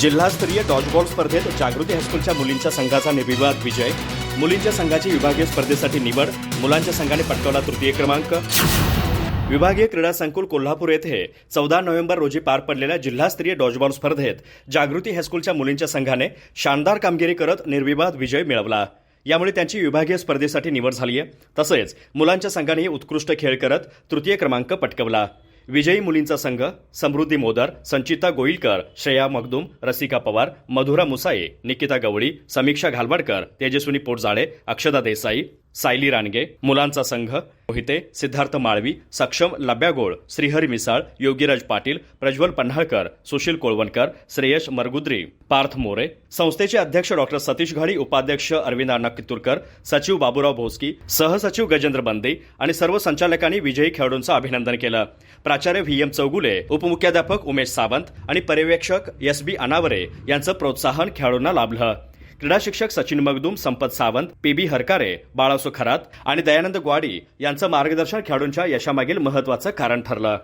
जिल्हास्तरीय डॉजबॉल स्पर्धेत जागृती हायस्कूलच्या मुलींच्या संघाचा निर्विवाद विजय. मुलींच्या संघाची विभागीय स्पर्धेसाठी निवड. मुलांच्या संघाने पटकावला तृतीय क्रमांक. विभागीय क्रीडा संकुल कोल्हापूर येथे चौदा नोव्हेंबर रोजी पार पडलेल्या जिल्हास्तरीय डॉजबॉल स्पर्धेत जागृती हायस्कूलच्या मुलींच्या संघाने शानदार कामगिरी करत निर्विवाद विजय मिळवला. यामुळे त्यांची विभागीय स्पर्धेसाठी निवड झाली आहे तसेच मुलांच्या संघानेही उत्कृष्ट खेळ करत तृतीय क्रमांक पटकवला. विजयी मुलींचा संघ समृद्धी मोदर संचिता गोईलकर श्रेया मगदुम रसिका पवार मधुरा मुसाई निकिता गवळी समीक्षा घालवाडकर तेजस्विनी पोटजाळे अक्षदा देसाई सायली रानगे मुलांचा संघ मोहिते सिद्धार्थ माळवी सक्षम लब्यागोळ श्रीहरी मिसाळ योगीराज पाटील प्रज्वल पन्हाळकर सुशील कोळवणकर श्रेयश मरगुद्री पार्थ मोरे संस्थेचे अध्यक्ष डॉक्टर सतीश घाडी उपाध्यक्ष अरविंद अण्णा कितुरकर सचिव बाबूराव भोसकी सहसचिव गजेंद्र बंदे आणि सर्व संचालकांनी विजयी खेळाडूंचं अभिनंदन केलं. प्राचार्य व्ही. एम. चौगुले उपमुख्याध्यापक उमेश सावंत आणि पर्यवेक्षक एस. बी. अनावरे यांचं प्रोत्साहन खेळाडूंना लाभलं. क्रीडा शिक्षक सचिन मगदूम संपत सावंत पी बी हरकारे बाळासो खरात आणि दयानंद ग्वाडी यांचं मार्गदर्शन खेळाडूंच्या यशामागील महत्वाचं कारण ठरलं.